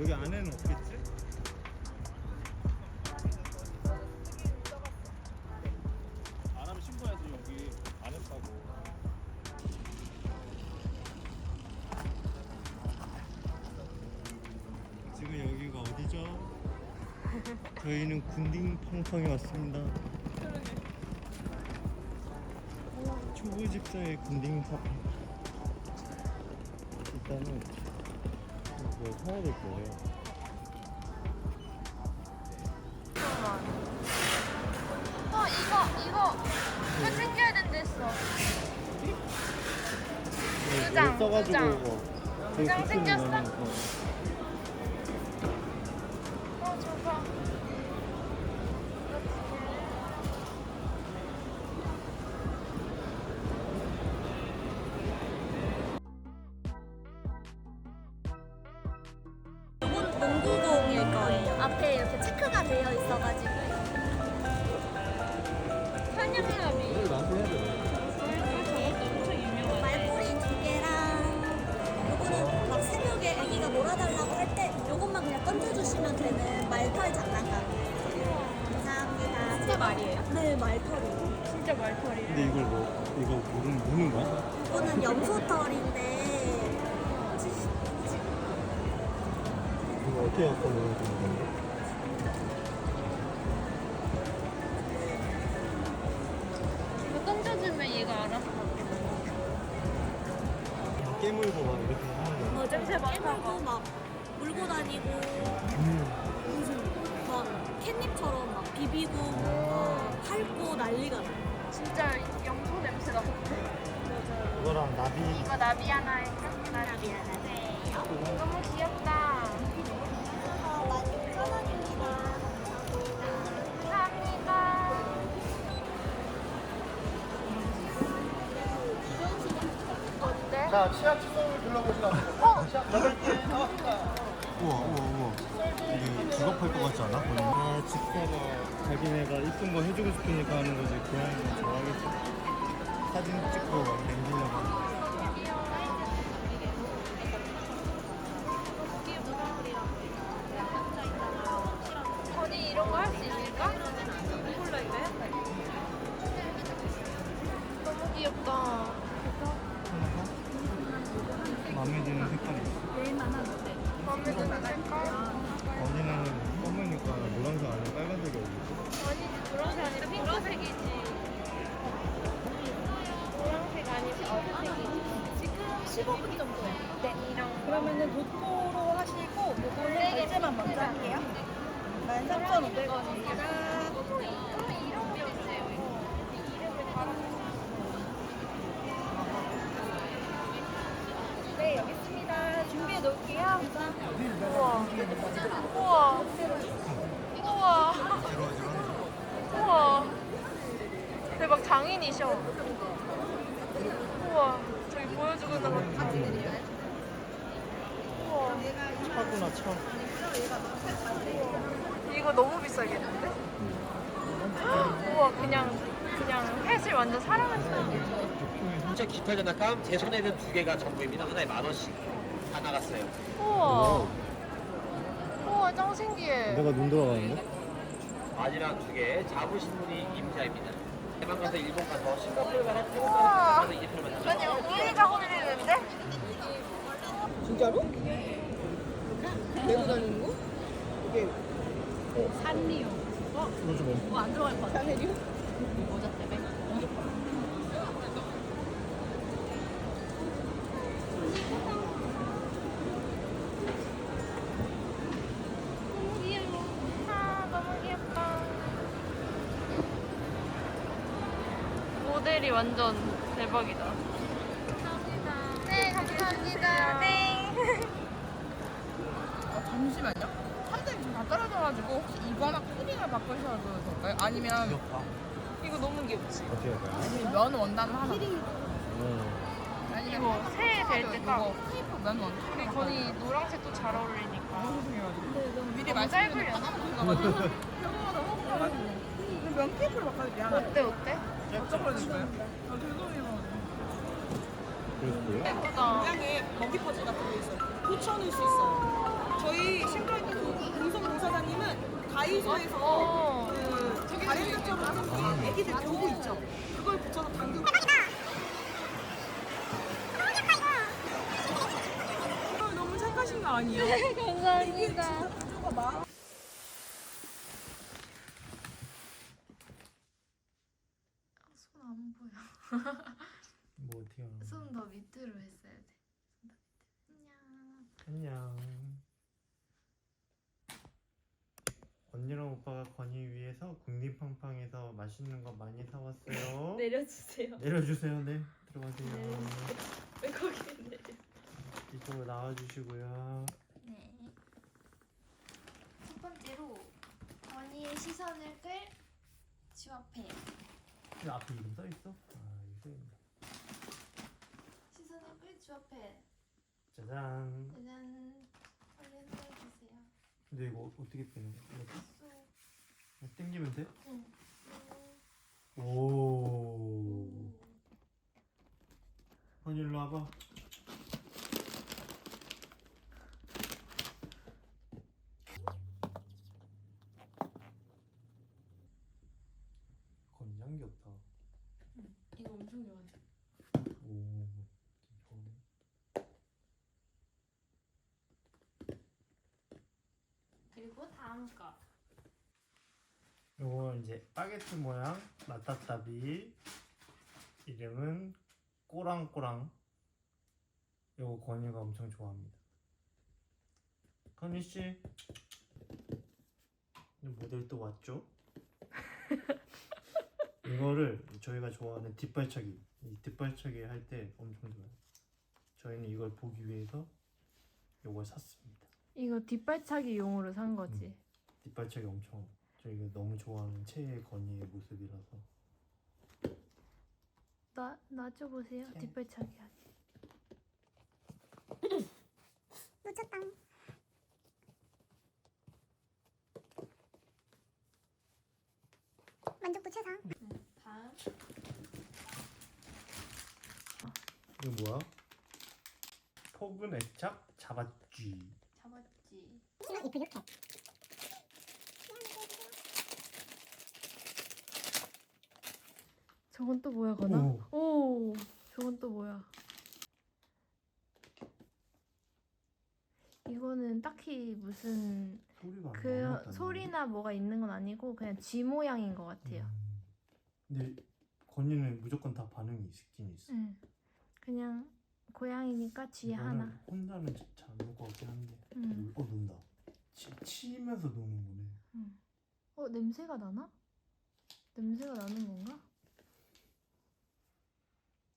여기 안에는 없겠지? 안 하면 신고해서 여기 안 했다고. 지금 여기가 어디죠? 저희는 군딩팡팡에 왔습니다. 초보 집사의 군딩팡팡. 일단은 이거 사야 될 거예요. 어 이거 이거 이거 챙겨야 된다 했어. 네, 두 장, 두 장. 이거 두장 저기 챙겼어? 어. 어 앞에 이렇게 체크가 되어 있어가지고. 한양나비. 이거 나한테 해야 돼. 말꼬리 두 개랑 요거는 막 새벽에 아기가 놀아달라고 할 때 요것만 그냥 던져주시면 되는 말털 장난감이에요. 감사합니다. 진짜 말이에요? 네. 진짜. 근데 이걸 뭐 이거 무는 무는 거야? 이거는 염소털인데 이거 어떻게 갖고 놀는 건데? 깨물고 막 이렇게 하는 거. 어, 냄새 맡고 막 물고 다니고 무슨 막 캣닙처럼 막 비비고 막 핥고 난리가 나. 진짜 염소 냄새가 이거랑 나비 이거 나비 하나 할까? 나비 하나 네. 너무 귀엽다. 아, 16,000원입니다. 감사합니다. 자, 치아 칫솔 둘러보시라고. 어? 우와 우와 우와. 이게 죽업할 것 같지 않아? 아 집사가 자기네가 이쁜 거 해주고 싶으니까 하는 거지. 고양이는 좋아하겠지. 사진 찍고 막 남기려고 우와. 우와. 우와. 대박 장인이셔. 우와. 저기 보여주고 있는 거. 우와. 차구나 차 이거 너무 비싸겠는데? 우와 그냥 그냥 펫을 완전 사랑하시는 진짜 깃털 장난감 제 손에는 두 개가 전부입니다. 하나에 만 원씩 다 나갔어요. 우와 짱 신기해 내가 눈 돌아가는데? 바지랑 두 개, 잡으신 분이 임자입니다. 대만 가서 일본 가서 싱가포르 가서 태국 우와. 가서 필요만 다 아니 우리가 홀리는데? 진짜로? 내고 다니는 거? 이게 산리오. 이거 좀 그거 안 들어갈 것 같아. 산리오? 모자 때문에. 모델이 완전 대박이다 감사합니다 네 감사합니다 네 아, 잠시만요. 한대 지금 다 떨어져가지고 혹시 이거나 코딩을 바꾸셔도 될까요? 아니면 귀엽다 이거 너무 귀엽지? 어떻게 할 거야? 아니면 면 원단 하나. 어. 아니면 이거 새해 될 때 딱. 이거 테이프 면 원단. 우리 건이 노란색도 잘 어울리니까 미리 너무 말씀드리면 짧으려나? 깜빡해가지고 평소보다 허구해가지고 면 테이프를 바꿔줄게요 하나. 어때 어때? 예쁘다 굉장히 먹이 퍼즐 같은 게 있어요. 붙여놓을 수 있어요. 저희 실장님 공성 도사장님은 다이소에서 어. 그 가랜드처럼 생긴 애기들 교구 있죠? 그걸 붙여서 당근. 어, 너무 착하신 거 아니에요? 감사합니다. 손 안 보여. 뭐 어떻게 하는 손 더 밑으로 했어야 돼. 손 더 밑으로. 안녕. 안녕. 언니랑 오빠가 건이 위해서 국립팡팡에서 맛있는 거 많이 사왔어요. 내려주세요. 내려주세요. 네. 들어가세요. 왜 거기 내려? 이쪽으로 나와주시고요. 네. 첫 번째로 건이의 시선을 끌 주합회. 이 앞에 이름 써 있어? 아 이거 있네. 시선을 끌 주합회. 짜잔. 짜잔. 얼른 해주세요. 근데 이거 어떻게 빼는 거야? 이렇게 쏙. 당기면 돼? 응. 오. 건이 일로 와봐. 건이 잠겼다. 이거 엄청 좋아해. 오. 좋네. 그리고 다음 거. 이제 바게트 모양 라따따비 이름은 꼬랑꼬랑. 요거 건이가 엄청 좋아합니다. 건이씨 모델 또 왔죠? 이거를 저희가 좋아하는 뒷발차기. 이 뒷발차기 할 때 엄청 좋아요. 저희는 이걸 보기 위해서 요걸 샀습니다. 이거 뒷발차기 용으로 산 거지. 뒷발차기 엄청 저희가 너무 좋아하는 최애 건이의 모습이라서 나 놔줘 보세요. 네. 뒷발차기 하기. 놓쳤다. 만족도 최상. 다음 이거 뭐야? 포근 애착 잡았쥐 잡았지. 이렇게. 저건 또 뭐야 거나? 오. 저건 또 뭐야? 이거는 딱히 무슨 소리가 안 그 나왔다는 소리나 뭐가 있는 건 아니고 그냥 쥐 모양인 것 같아요. 음. 근데 건이는 무조건 다 반응이 있긴 있어 응. 그냥 고양이니까 쥐 이거는 하나. 혼자는 잘안놀것 같긴 한데 응. 어 논다 치, 치면서 노는 거네 응. 어 냄새가 나나? 냄새가 나는 건가?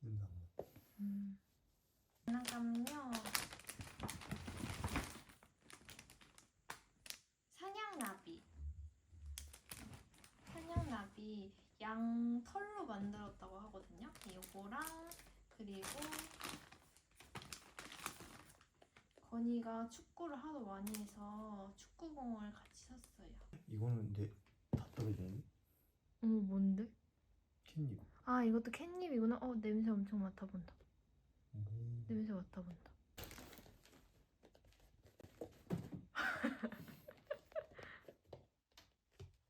냄새 안 나. 음. 장난감은요. 사냥나비. 사냥나비 양 털로 만들었다고 하거든요. 이거랑 그리고 건이가 축구를 하도 많이 해서 축구공을 같이 샀어요. 이거는 근데 다 떨어지네 어 뭔데? 캣닙 아 이것도 캣닙이구나. 어 냄새 엄청 맡아본다. 오. 냄새 맡아본다.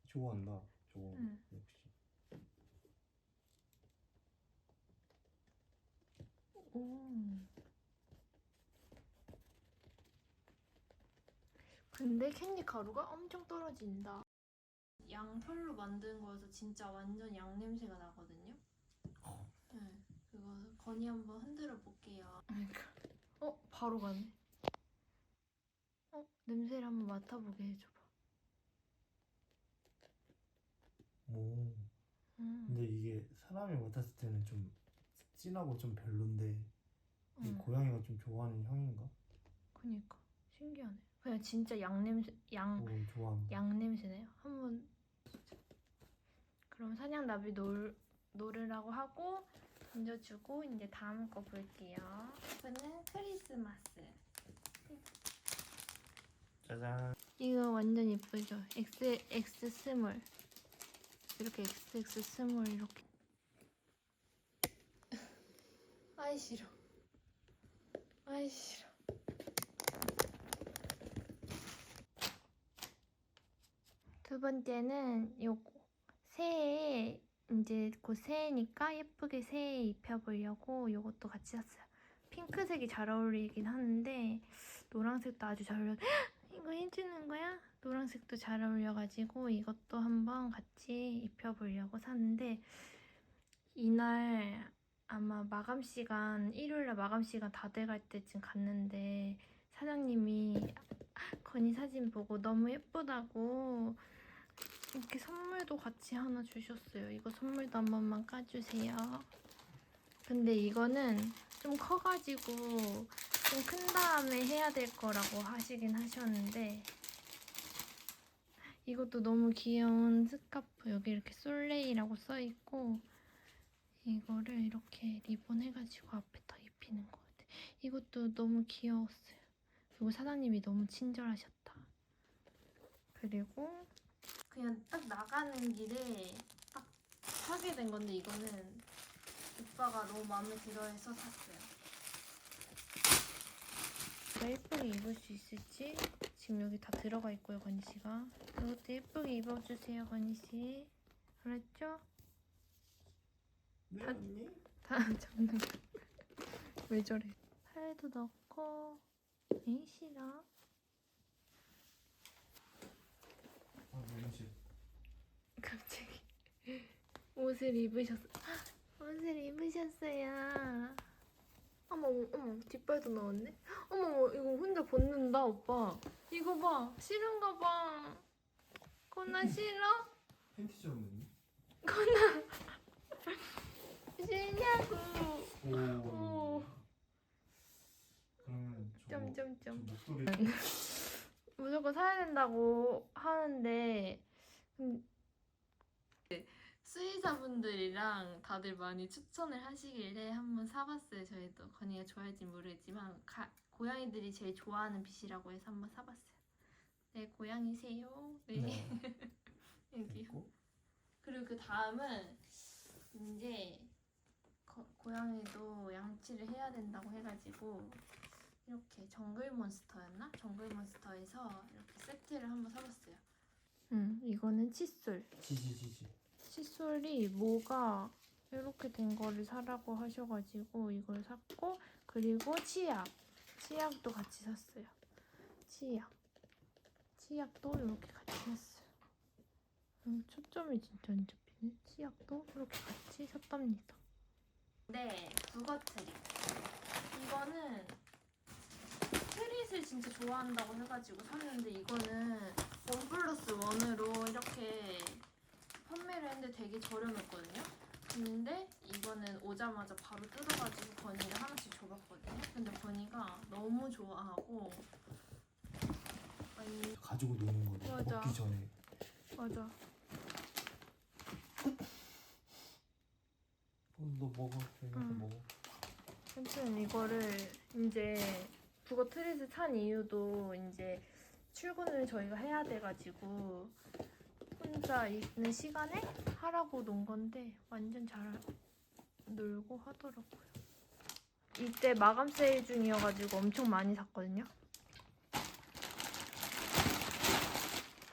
좋아한다 저거 응. 역시 오. 근데 캔디 가루가 엄청 떨어진다. 양털로 만든 거여서 진짜 완전 양 냄새가 나거든요. 그거 건이 한번 흔들어 볼게요. 어, 바로 가네. 어, 냄새를 한번 맡아보게 해줘봐. 오. 음, 근데 이게 사람이 맡았을 때는 좀 진하고 좀 별론데 이 음, 고양이가 좀 좋아하는 향인가? 그니까 신기하네. 그냥 진짜 양 냄새, 양 오 좋아한다 양 냄새네요. 한번 그럼 사냥 나비 놀 노르라고 하고 던져주고 이제 다음 거 볼게요. 이거는 크리스마스. 짜잔. 이거 완전 예쁘죠? X, X 스몰. 이렇게 XX 스몰 이렇게. 아이 싫어. 아이 싫어. 두 번째는 요거. 새해 이제 곧 새해니까 예쁘게 새해 입혀보려고 요것도 같이 샀어요. 핑크색이 잘 어울리긴 하는데 노란색도 아주 잘 어울려. 이거 해주는 거야? 노란색도 잘 어울려가지고 이것도 한번 같이 입혀보려고 샀는데 이날 아마 마감 시간 일요일날 마감 시간 다 돼갈 때쯤 갔는데 사장님이 건이 사진 보고 너무 예쁘다고 이렇게 선물도 같이 하나 주셨어요. 이거 선물도 한 번만 까주세요. 근데 이거는 좀 커가지고 좀 큰 다음에 해야 될 거라고 하시긴 하셨는데 이것도 너무 귀여운 스카프 여기 이렇게 솔레이라고 써있고 이거를 이렇게 리본 해가지고 앞에 다 입히는 것 같아. 이것도 너무 귀여웠어요. 그리고 사장님이 너무 친절하셨다. 그리고 그냥 딱 나가는 길에 딱 사게 된 건데 이거는 오빠가 너무 마음에 들어해서 샀어요. 제가 예쁘게 입을 수 있을지 지금 여기 다 들어가 있고요, 건희 씨가. 이것도 예쁘게 입어주세요, 건희 씨. 알았죠? 네 다- 언니? 다 장난. 왜 저래? 팔도 넣고. 에이 싫어. 아 너무 갑자기 옷을 입으셨어. 옷을 입으셨어요. 어머 어머 뒷발도 나왔네. 어머 이거 혼자 벗는다 오빠. 이거 봐 싫은가 봐. 코나 싫어? 팬티 줬는데? 싫냐고. 오. 오. 그러면 저 점점점. 목도리 무조건 사야 된다고 하는데 음, 수의사분들이랑 다들 많이 추천을 하시길래 한번 사봤어요. 저희도 건이가 좋아할지 모르겠지만 가, 고양이들이 제일 좋아하는 빛이라고 해서 한번 사봤어요. 네, 고양이세요. 네. 네. 여기. 있고 그리고 그 다음은 이제 거- 고양이도 양치를 해야 된다고 해가지고 이렇게 정글몬스터였나? 정글몬스터에서 이렇게 세트를 한번 사봤어요. 음, 이거는 칫솔. 지지지지 칫솔이 뭐가 이렇게 된 거를 사라고 하셔가지고 이걸 샀고 그리고 치약. 치약도 같이 샀어요. 치약. 치약도 이렇게 같이 샀어요. 음, 초점이 진짜 안 잡히네. 치약도 이렇게 같이 샀답니다. 네, 북어 트릿. 이거는 트릿을 진짜 좋아한다고 해가지고 샀는데 이거는 원 플러스 원으로 이렇게 판매를 했는데 되게 저렴했거든요. 근데 이거는 오자마자 바로 뜯어가지고 건이가 하나씩 줘봤거든요. 근데 건이가 너무 좋아하고 아니 가지고 노는 거를 맞아. 먹기 전에 맞아 어, 너 먹어 여기서 응. 먹어 아무튼 이거를 이제 북어 트릿을 산 이유도 이제 출근을 저희가 해야 돼가지고 혼자 있는 시간에 하라고 놓은 건데 완전 잘 놀고 하더라고요. 이때 마감 세일 중이어가지고 엄청 많이 샀거든요.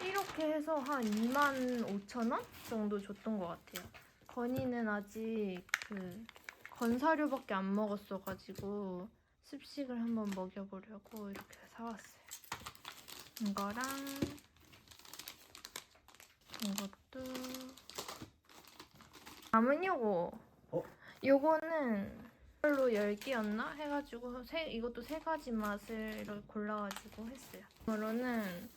이렇게 해서 한 25,000원 정도 줬던 것 같아요. 건이는 아직 그 건사료밖에 안 먹었어가지고 습식을 한번 먹여보려고 이렇게 사왔어요. 이거랑 이것도 다음은 요거 어? 요거는 이걸로 10개였나? 해가지고 세, 이것도 세 가지 맛을 이렇게 골라가지고 했어요. 이거로는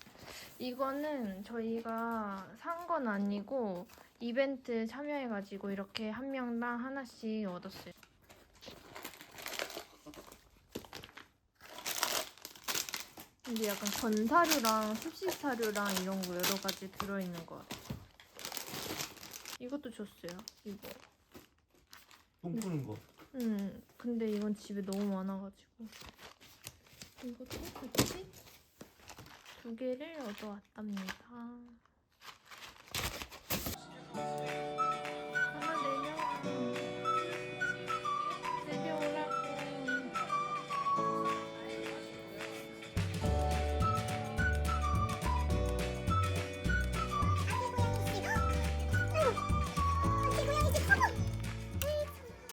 이거는 저희가 산 건 아니고 이벤트 참여해가지고 이렇게 한 명당 하나씩 얻었어요. 이게 약간 건사료랑 습식 사료랑 이런 거 여러 가지 들어있는 것 같아요. 이것도 줬어요. 이거. 똥 푸는 거 음, 근데 이건 집에 너무 많아가지고 이것도 같이 두 개를 얻어왔답니다.